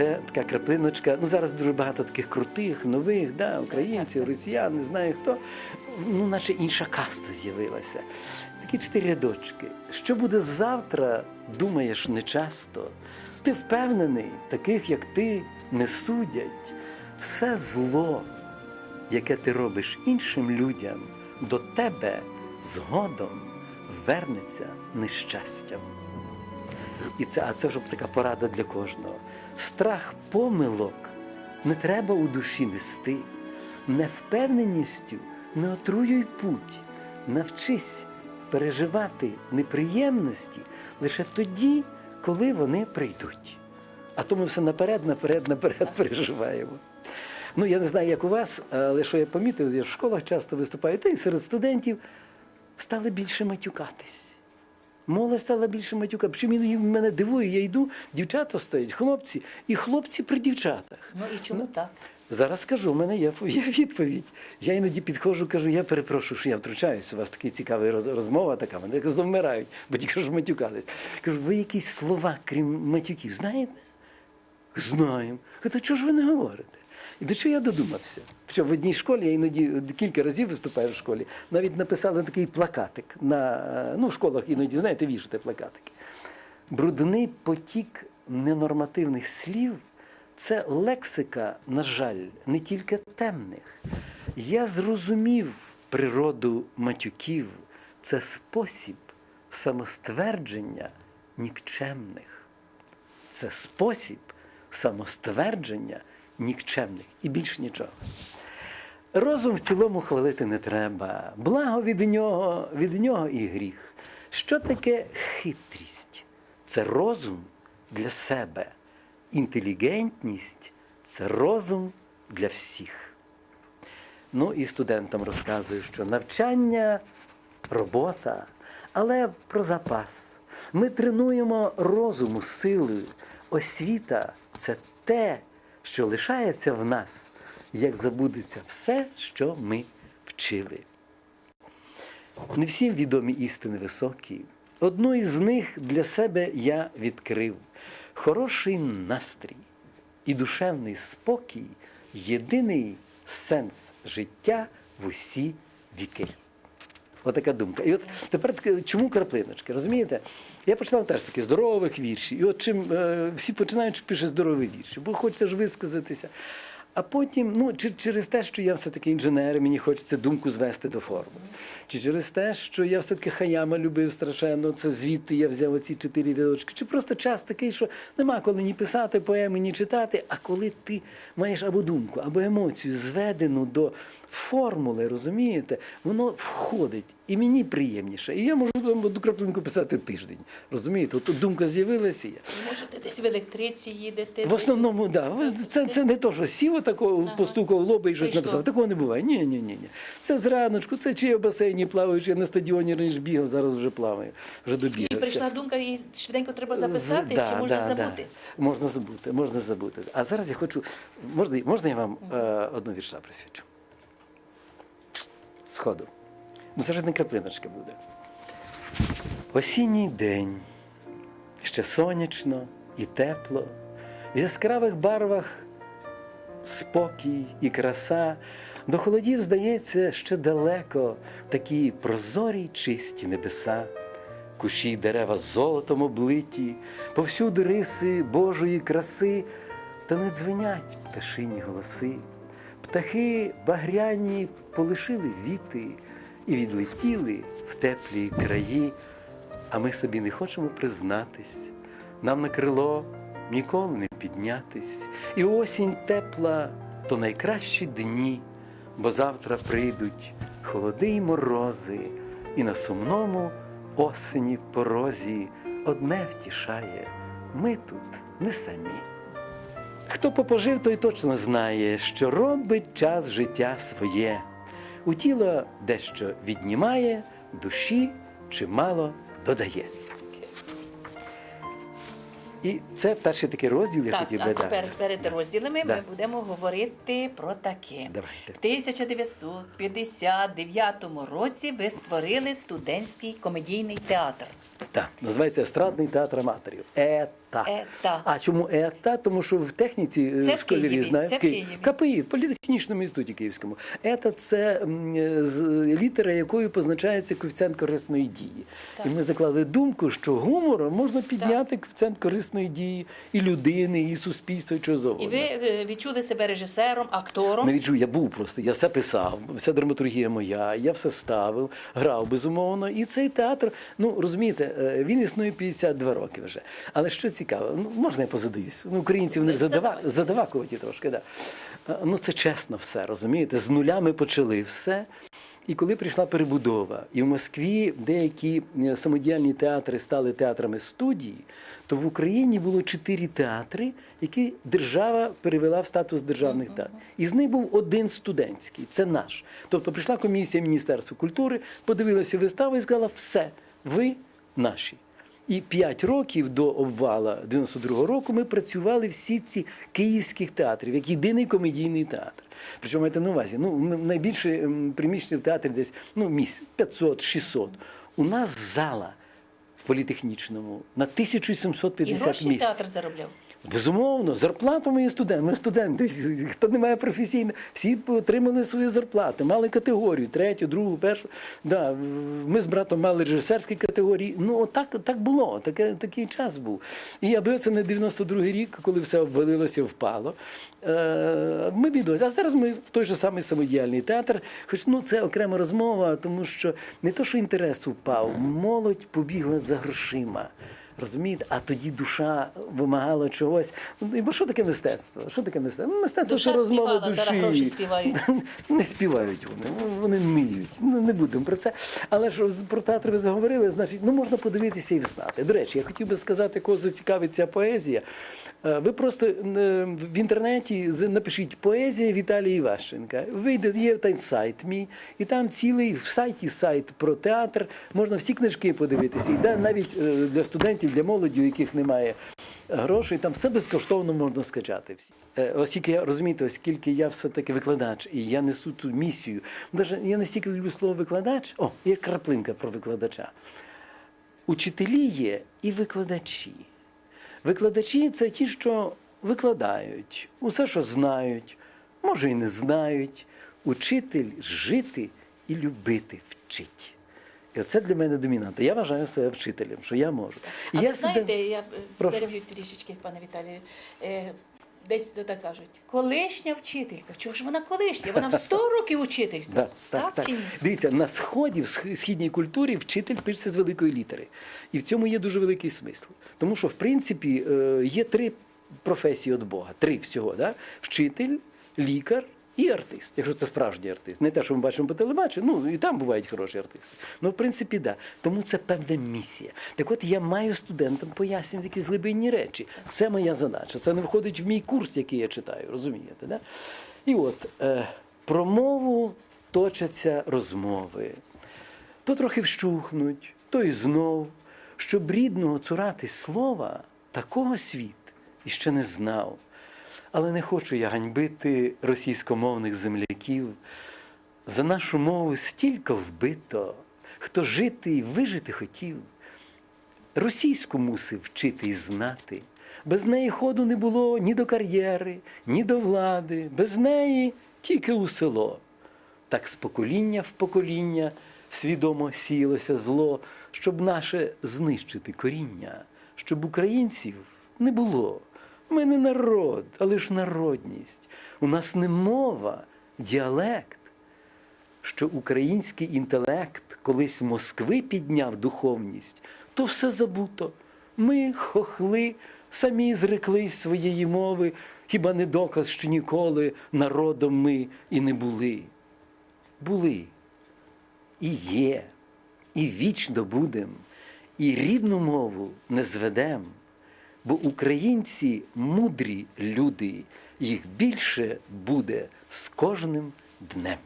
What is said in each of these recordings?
Це така краплиночка. Ну зараз дуже багато таких крутих, нових, да, українців, росіян, не знаю хто. Ну, наче інша каста з'явилася. Такі чотири рядочки. Що буде завтра, думаєш нечасто. Ти впевнений, таких як ти не судять. Все зло, яке ти робиш іншим людям, до тебе згодом вернеться нещастям. І це, а це вже така порада для кожного. Страх помилок не треба у душі нести. Невпевненістю не отруюй путь. Навчись переживати неприємності лише тоді, коли вони прийдуть. А то ми все наперед, наперед, наперед переживаємо. Ну, я не знаю, як у вас, але що я помітив, я в школах часто виступаю, та й серед студентів стали більше матюкатись. Молодь стала більше матюка. Чим іноді мене дивує, я йду, дівчата стоять, хлопці, і хлопці при дівчатах. Ну і чому так? Зараз скажу, у мене є, є відповідь. Я іноді підходжу, кажу, я перепрошую, що я втручаюсь, у вас така цікава роз- розмова така, вони завмирають, бо тільки ж матюкались. Кажу, ви якісь слова, крім матюків, знаєте? Знаємо. Кажу, чого ж ви не говорите? І до чого я додумався? Що в одній школі, я іноді кілька разів виступаю в школі, навіть написали такий плакатик на е, ну, в школах іноді, знаєте, вішати плакатики. Брудний потік ненормативних слів це лексика, на жаль, не тільки темних. Я зрозумів природу матюків, це спосіб самоствердження нікчемних. Це спосіб самоствердження нікчемних і більш нічого. Розум в цілому хвалити не треба. Благо від нього, від нього і гріх. Що таке хитрість? Це розум для себе. Інтелігентність це розум для всіх. Ну і студентам розказую, що навчання, робота, але про запас. Ми тренуємо розуму, сили. Освіта це те, що лишається в нас, як забудеться все, що ми вчили. Не всім відомі істини високі. Одну із них для себе я відкрив. Хороший настрій і душевний спокій єдиний сенс життя в усі віки. Отака думка. І от тепер чому краплиночки? Розумієте? Я починав теж таки здорових віршів. І от чим е, всі починають, що пише здорові вірші, бо хочеться ж висказатися. А потім, ну, чи через те, що я все-таки інженер, мені хочеться думку звести до форми. Чи через те, що я все-таки Хаяма любив страшенно, це звідти я взяв оці чотири рядочки. Чи просто час такий, що нема коли ні писати поеми, ні читати, а коли ти маєш або думку, або емоцію зведену до формули, розумієте, воно входить. І мені приємніше. І я можу там одну краплинку писати тиждень. Розумієте? От думка з'явилася. Можете десь в електриці їдете. В основному, так. Да. Це, це не то, що сів отако, Ага. постукав в лоба і щось Прийшло. написав. Такого не буває. Ні, ні, ні, ні. Це зраночку, це чи я в басейні плаваю, чи я на стадіоні раніше бігав, зараз вже плаваю, вже І прийшла думка, і швиденько треба записати, З- да, чи можна да, забути? Да. Можна забути, можна забути. А зараз я хочу. Можна, можна я вам е, одну вірша присвячу? Сходу. Ну, це не краплиночка буде. Осінній день. Ще сонячно і тепло. В яскравих барвах спокій і краса. До холодів, здається, ще далеко такі прозорі чисті небеса. Кущі й дерева золотом облиті, повсюди риси Божої краси, та не дзвенять пташині голоси. Птахи багряні полишили віти і відлетіли в теплі краї, а ми собі не хочемо признатись, нам на крило ніколи не піднятись, і осінь тепла то найкращі дні, бо завтра прийдуть холоди й морози, і на сумному осені порозі одне втішає, ми тут не самі. Хто попожив, той точно знає, що робить час життя своє. У тіло дещо віднімає, душі чимало додає. І це перший такий розділ, я Так, хотів би тепер перед розділами Да. ми будемо говорити про таке. Давайте. В 1959 році ви створили студентський комедійний театр. Так, називається Естрадний театр аматорів. Ета. Ета. А чому ета? Тому що в техніці е, Це в школярі знають це в Києві. КПІ, в політехнічному інституті Київському. Ета це е, літера, якою позначається коефіцієнт корисної дії. Так. І ми заклали думку, що гумором можна підняти коефіцієнт корисної дії і людини, і суспільства, і чого І ви е, відчули себе режисером, актором. Не відчув, я був просто, я все писав, вся драматургія моя, я все ставив, грав безумовно. І цей театр, ну розумієте, е, він існує 52 роки вже. Але що цікаво, ну можна я позадаюсь? Ну, українці вони ж задава, задавакуваті трошки, да. Е, Ну це чесно все, розумієте? З нуля ми почали все. І коли прийшла перебудова, і в Москві деякі е, самодіяльні театри стали театрами студії, то в Україні було чотири театри, які держава перевела в статус державних театрів. Із них був один студентський, це наш. Тобто прийшла комісія Міністерства культури, подивилася виставу і сказала: все, ви наші. І п'ять років до обвала 92-го року ми працювали всі ці київських театрів, як єдиний комедійний театр. Причому маєте на увазі, ну найбільше приміщення в театрі десь ну, місць 500-600. У нас зала в політехнічному на І 1750 гроші місць. театр заробляв. Безумовно, зарплату мої студенти. Ми студенти, хто не має професійно, всі отримали свою зарплату, мали категорію, третю, другу, першу. Да, ми з братом мали режисерські категорії. Ну, отак, так було, таке, такий час був. І аби це не 92-й рік, коли все обвалилося, впало. Е, ми бідось. А зараз ми той же самий самодіяльний театр. Хоч ну, це окрема розмова, тому що не то, що інтерес упав, молодь побігла за грошима. Розумієте, а тоді душа вимагала чогось. Ну, Бо що таке мистецтво? Що таке мистецтво? Ну, Мистецтво Душа це розмова співала, душі. зараз гроші співають. Не співають вони, вони ниють. Ну не будемо про це. Але що про театр ви заговорили, значить, ну можна подивитися і взнати. До речі, я хотів би сказати, кого зацікавить ця поезія. Е, Ви просто е, в інтернеті з- напишіть поезія Віталія Іващенка. Вийде, є той сайт мій, і там цілий в сайті сайт про театр. Можна всі книжки подивитися. І да, навіть е, для студентів, для молоді, у яких немає грошей, там все безкоштовно можна скачати. Е, Оскільки я розумієте, оскільки я все-таки викладач, і я несу ту місію. Даже я настільки люблю слово викладач, о, є краплинка про викладача. Учителі є і викладачі. Викладачі це ті, що викладають усе, що знають, може і не знають. Учитель жити і любити вчить. І оце для мене домінанта. Я вважаю себе вчителем, що я можу. І А я ви знаєте, я е, Прошу. переб'ю трішечки, пане Віталію. Е, Десь то так кажуть, колишня вчителька. Чого ж вона колишня? Вона в 100 років учителька. Да, так, так. ні? Дивіться, на сході, в сх- східній культурі вчитель пишеться з великої літери. І в цьому є дуже великий смисл. Тому що, в принципі, е, є три професії від Бога. Три всього. Да? Вчитель, лікар і артист, якщо це справжній артист. Не те, що ми бачимо по телебаченню, ну і там бувають хороші артисти. Ну, в принципі, да. Тому це певна місія. Так от я маю студентам пояснювати якісь глибинні речі. Це моя задача. Це не входить в мій курс, який я читаю, розумієте? Да? І от е, про мову точаться розмови. То трохи вщухнуть, то й знов, щоб рідного цурати слова, такого світ іще не знав. Але не хочу я ганьбити російськомовних земляків. За нашу мову стільки вбито, хто жити і вижити хотів. Російську мусив вчити і знати. Без неї ходу не було ні до кар'єри, ні до влади, без неї тільки у село. Так з покоління в покоління свідомо сіялося зло, щоб наше знищити коріння, щоб українців не було. Ми не народ, а лиш народність. У нас не мова, діалект що український інтелект колись Москви підняв духовність, то все забуто. Ми, хохли, самі зреклись своєї мови, хіба не доказ, що ніколи народом ми і не були. Були і є, і вічно будем, і рідну мову не зведем, бо українці мудрі люди, їх більше буде з кожним днем.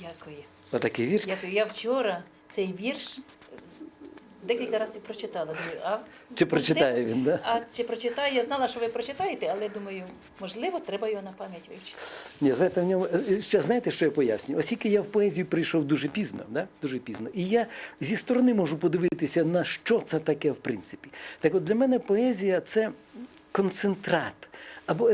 Дякую. Отакий вірш. Дякую. Я вчора цей вірш декілька разів прочитала. Думаю, а Чи прочитає він, да? А чи прочитає? Я знала, що ви прочитаєте, але думаю, можливо, треба його на пам'ять вивчити. Ні, знаєте, в ньому е, ще знаєте, що я поясню? Оскільки я в поезію прийшов дуже пізно, да? дуже пізно, і я зі сторони можу подивитися, на що це таке в принципі. Так от для мене поезія це концентрат або